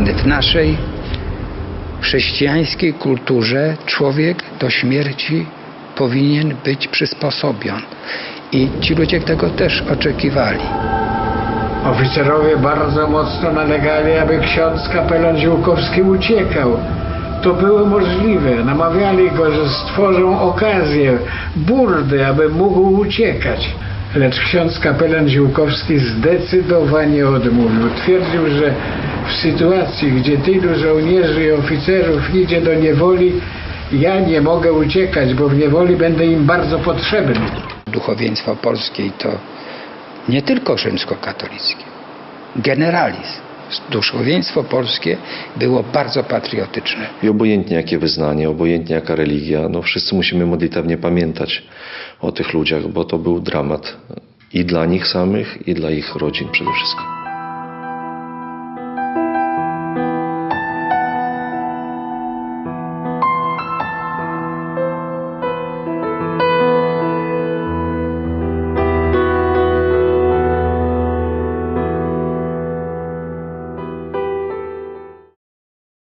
W naszej chrześcijańskiej kulturze człowiek do śmierci powinien być przysposobion. I ci ludzie tego też oczekiwali. Oficerowie bardzo mocno nalegali, aby ksiądz kapelan Ziółkowski uciekał. To było możliwe. Namawiali go, że stworzą okazję, burdy, aby mógł uciekać. Lecz ksiądz kapelan Ziółkowski zdecydowanie odmówił. Twierdził, że w sytuacji, gdzie tylu żołnierzy i oficerów idzie do niewoli, ja nie mogę uciekać, bo w niewoli będę im bardzo potrzebny. Duchowieństwo polskie i to nie tylko rzymskokatolickie, generalizm. Duchowieństwo polskie było bardzo patriotyczne. I obojętnie jakie wyznanie, obojętnie jaka religia, no wszyscy musimy modlitewnie pamiętać o tych ludziach, bo to był dramat i dla nich samych, i dla ich rodzin przede wszystkim.